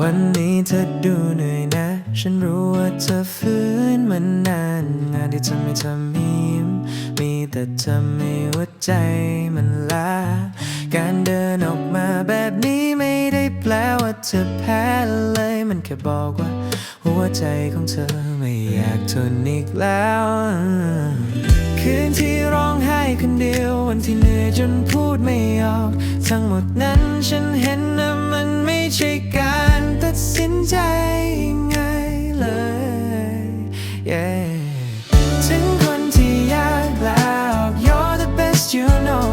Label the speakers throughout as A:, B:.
A: วันนี้เธอดูเหนื่อยนะ ฉันรู้ว่าเธอฟื้นมานาน งานที่ทำให้เธอมีมมีแต่ทำให้หัวใจมันลา การเดินออกมาแบบนี้ไม่ได้แปลว่าเธอแพ้เลย มันแค่บอกว่า หัวใจของเธอไม่อยากทนอีกแล้ว คืนที่ร้องไห้คนเดียว วันที่เหนื่อยจนพูดไม่ออก ทั้งหมดนั้นฉันเห็นนะมันไม่ใช่การ yeah. ถึงคนที่ยากลาออก You're the best you know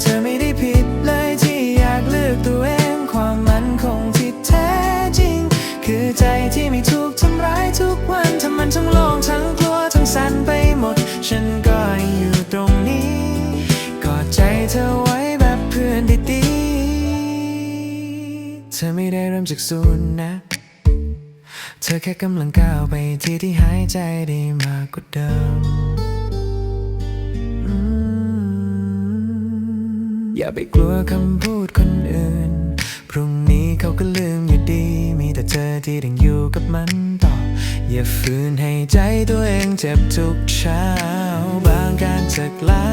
A: เธอไม่ได้ผิดเลยที่อยากเลือกตัวเองความมั่นคงที่แท้จริง คือใจที่ไม่ถูกทำร้ายทุกวันทำมันทั้งโล่งทั้งกลัวทั้งสั่นไปหมด ฉันก็ยังอยู่ตรงนี้กอดใจเธอไว้แบบเพื่อนดีๆเธอไม่ได้เริ่มจากศูนย์นะ เธอแค่กำลังก้าวไปที่ที่หายใจได้มากกว่าเดิมอืมอย่าไปกลัวคำพูดคนอื่น พรุ่งนี้เขาก็ลืมอยู่ดี มีแต่เธอที่ต้องอยู่กับมันต่อ อย่าฝืนให้ใจตัวเองเจ็บทุกเช้า บางการจากลา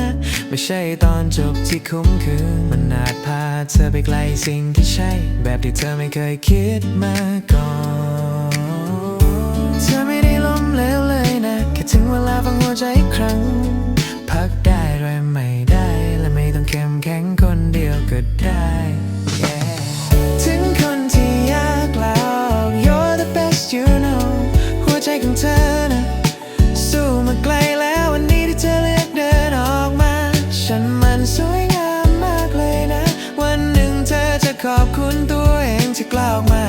A: นะ ไม่ใช่ตอนจบที่คุ้มคืน มันอาจพาเธอไปไกลสิ่งที่ใช่ แบบที่เธอไม่เคยคิดมาก่อน เธอไม่ได้ล้มเหลวเลยนะแค่ถึงเวลาฟังหัวใจอีกครั้ง พักได้โดยไม่ได้ และไม่ต้องเข้มแข็งคนเดียวก็ได้ Yeah ถึงคนที่ยากลาอก You're the best you know หัวใจของเธอนะสู้มาไกลแล้ววันนี้ที่เธอเลือกเดินออกมา ฉันมันสวยงามมากเลยนะ วันหนึ่งเธอจะขอบคุณตัวเองที่กล้าออกมา